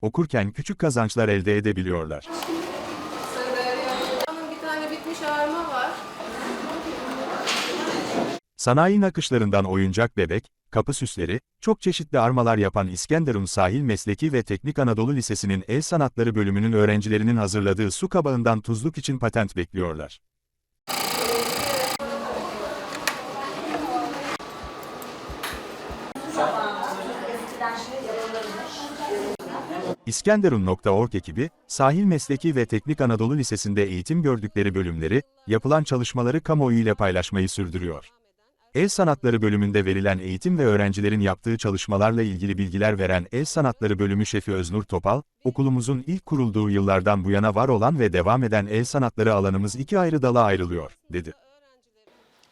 okurken küçük kazançlar elde edebiliyorlar. Onun bir tane bitmiş arma var. Sanayi nakışlarından oyuncak bebek, kapı süsleri, çok çeşitli armalar yapan İskenderun Sahil Mesleki ve Teknik Anadolu Lisesi'nin El Sanatları bölümünün öğrencilerinin hazırladığı su kabağından tuzluk için patent bekliyorlar. İskenderun.org ekibi, Sahil Mesleki ve Teknik Anadolu Lisesi'nde eğitim gördükleri bölümleri, yapılan çalışmaları kamuoyu ile paylaşmayı sürdürüyor. El Sanatları bölümünde verilen eğitim ve öğrencilerin yaptığı çalışmalarla ilgili bilgiler veren El Sanatları bölümü şefi Öznur Topal, okulumuzun ilk kurulduğu yıllardan bu yana var olan ve devam eden el sanatları alanımız iki ayrı dala ayrılıyor, dedi.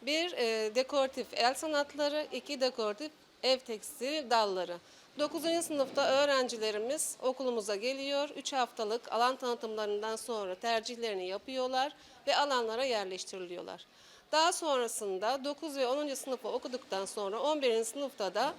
Bir e, dekoratif el sanatları, iki dekoratif ev tekstil dalları. 9. sınıfta öğrencilerimiz okulumuza geliyor. 3 haftalık alan tanıtımlarından sonra tercihlerini yapıyorlar ve alanlara yerleştiriliyorlar. Daha sonrasında 9 ve 10. sınıfı okuduktan sonra 11. sınıfta da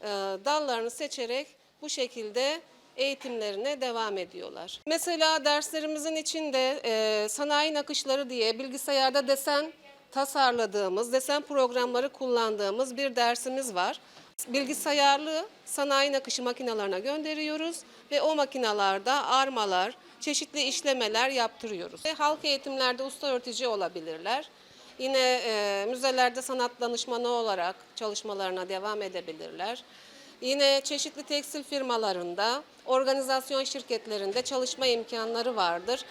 e, dallarını seçerek bu şekilde eğitimlerine devam ediyorlar. Mesela derslerimizin içinde e, sanayi nakışları diye bilgisayarda desen tasarladığımız, desen programları kullandığımız bir dersimiz var. Bilgisayarlı sanayi nakışı makinalarına gönderiyoruz ve o makinalarda armalar, çeşitli işlemeler yaptırıyoruz. Ve halk eğitimlerde usta öğretici olabilirler. Yine e, müzelerde sanat danışmanı olarak çalışmalarına devam edebilirler. Yine çeşitli tekstil firmalarında, organizasyon şirketlerinde çalışma imkanları vardır.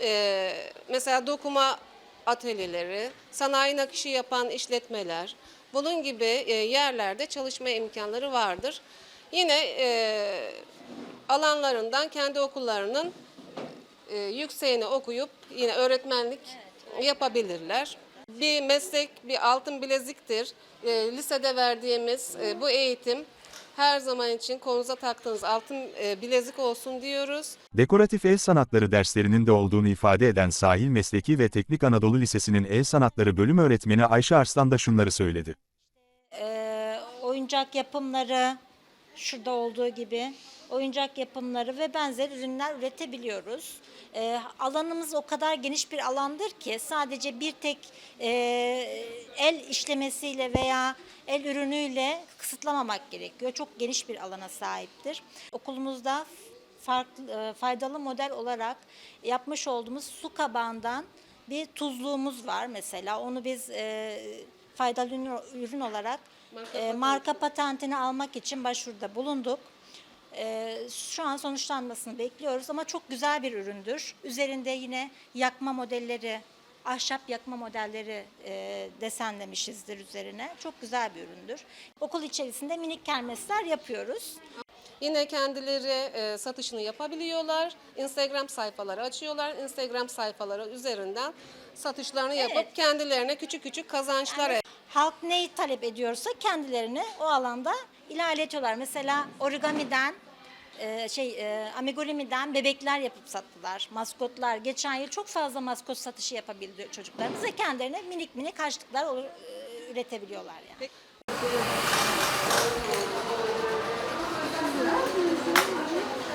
E, mesela dokuma atölyeleri, sanayi nakışı yapan işletmeler, bunun gibi e, yerlerde çalışma imkanları vardır. Yine e, alanlarından kendi okullarının e, yükseğini okuyup yine öğretmenlik yapabilirler. Bir meslek, bir altın bileziktir. Lisede verdiğimiz bu eğitim her zaman için kolunuza taktığınız altın e, bilezik olsun diyoruz. Dekoratif el sanatları derslerinin de olduğunu ifade eden Sahil Mesleki ve Teknik Anadolu Lisesi'nin el sanatları bölüm öğretmeni Ayşe Arslan da şunları söyledi. Ee, oyuncak yapımları şurada olduğu gibi oyuncak yapımları ve benzer ürünler üretebiliyoruz. Ee, alanımız o kadar geniş bir alandır ki sadece bir tek e, el işlemesiyle veya el ürünüyle kısıtlamamak gerekiyor. Çok geniş bir alana sahiptir. Okulumuzda farklı e, faydalı model olarak yapmış olduğumuz su kabağından bir tuzluğumuz var mesela. Onu biz e, faydalı ürün olarak Marka e, marka patentini almak için başvuruda bulunduk. E, şu an sonuçlanmasını bekliyoruz ama çok güzel bir üründür. Üzerinde yine yakma modelleri, ahşap yakma modelleri e, desenlemişizdir üzerine. Çok güzel bir üründür. Okul içerisinde minik kermesler yapıyoruz. Yine kendileri e, satışını yapabiliyorlar. Instagram sayfaları açıyorlar. Instagram sayfaları üzerinden satışlarını yapıp kendilerine küçük küçük kazançlar elde Halk neyi talep ediyorsa kendilerini o alanda ilerletiyorlar. Mesela origamiden e, şey e, amigurumi'den bebekler yapıp sattılar. Maskotlar. Geçen yıl çok fazla maskot satışı yapabildi çocuklarımız ve kendilerine minik minik harçlıklar olur, e, üretebiliyorlar yani. Merci.